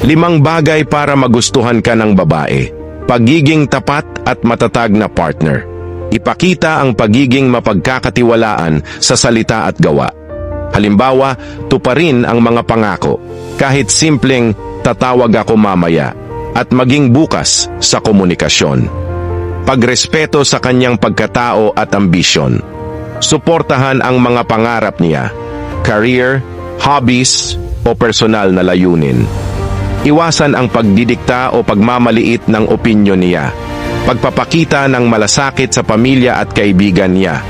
Limang bagay para magustuhan ka ng babae. Pagiging tapat at matatag na partner. Ipakita ang pagiging mapagkakatiwalaan sa salita at gawa. Halimbawa, tuparin ang mga pangako. Kahit simpleng tatawag ako mamaya at maging bukas sa komunikasyon. Pagrespeto sa kanyang pagkatao at ambisyon. Suportahan ang mga pangarap niya, career, hobbies o personal na layunin. Iwasan ang pagdidikta o pagmamaliit ng opinyon niya. Pagpapakita ng malasakit sa pamilya at kaibigan niya.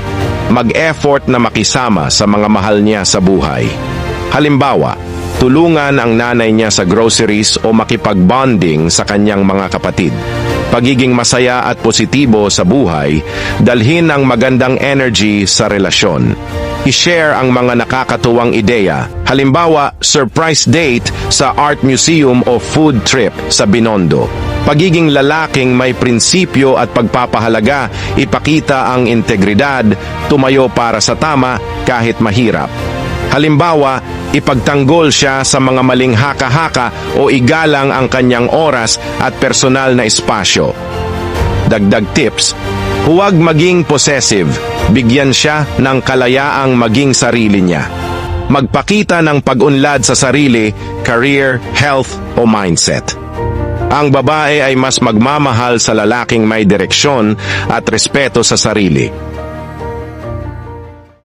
Mag-effort na makisama sa mga mahal niya sa buhay. Halimbawa, tulungan ang nanay niya sa groceries o makipag-bonding sa kanyang mga kapatid. Pagiging masaya at positibo sa buhay, dalhin ang magandang energy sa relasyon. I-share ang mga nakakatuwang ideya. Halimbawa, surprise date sa art museum o food trip sa Binondo. Pagiging lalaking may prinsipyo at pagpapahalaga, ipakita ang integridad, tumayo para sa tama kahit mahirap. Halimbawa, ipagtanggol siya sa mga maling haka-haka o igalang ang kanyang oras at personal na espasyo. Dagdag tips, huwag maging possessive, bigyan siya ng kalayaang maging sarili niya. Magpakita ng pag-unlad sa sarili, career, health o mindset. Ang babae ay mas magmamahal sa lalaking may direksyon at respeto sa sarili.